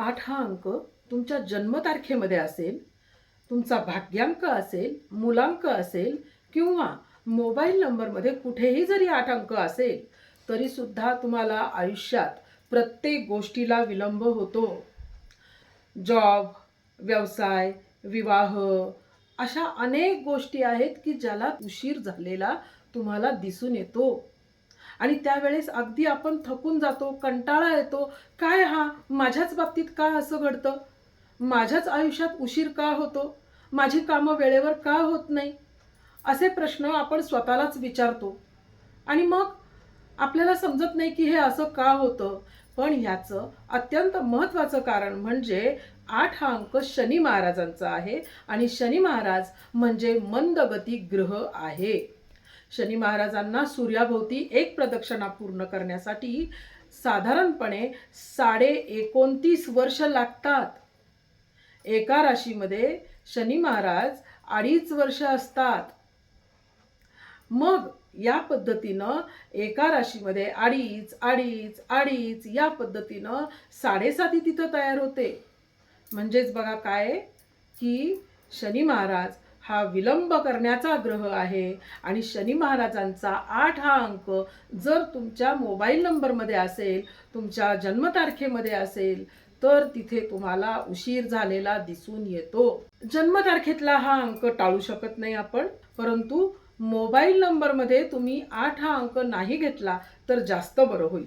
आठ हा अंक तुमच्या जन्मतारखेमध्ये असेल तुमचा भाग्यांक असेल मुलांक असेल किंवा मोबाईल नंबरमध्ये कुठेही जरी आठ अंक असेल तरीसुद्धा तुम्हाला आयुष्यात प्रत्येक गोष्टीला विलंब होतो. जॉब व्यवसाय विवाह अशा अनेक गोष्टी आहेत की ज्याला उशीर झालेला तुम्हाला दिसून येतो. आणि त्यावेळेस अगदी आपण थकून जातो कंटाळा येतो काय हा माझ्याच बाबतीत का असं घडतं? माझ्याच आयुष्यात उशीर का होतो? माझी कामं वेळेवर का होत नाही? असे प्रश्न आपण स्वतःलाच विचारतो. आणि मग आपल्याला समजत नाही की हे असं का होतं? पण ह्याचं अत्यंत महत्त्वाचं कारण म्हणजे आठ हा अंक शनी महाराजांचा आहे आणि शनी महाराज म्हणजे मंदगती ग्रह आहे. शनी महाराजांना सूर्याभोवती एक प्रदक्षिणा पूर्ण करण्यासाठी साधारणपणे साडे एकोणतीस वर्ष लागतात. एका राशीमध्ये शनी महाराज अडीच वर्ष असतात. मग या पद्धतीनं एका राशीमध्ये अडीच अडीच अडीच या पद्धतीनं साडेसाती तिथं तयार होते. म्हणजेच बघा काय? की शनी महाराज हा विलंब करण्याचा ग्रह आहे. आणि शनी महाराजांचा आठ हा अंक जर तुमच्या मोबाईल नंबरमध्ये असेल तुमच्या जन्मतारखेमध्ये असेल तर तिथे तुम्हाला उशीर झालेला दिसून येतो. जन्मतारखेतला हा अंक टाळू शकत नाही आपण. परंतु मोबाईल नंबरमध्ये तुम्ही आठ हा अंक नाही घेतला तर जास्त बरं होईल.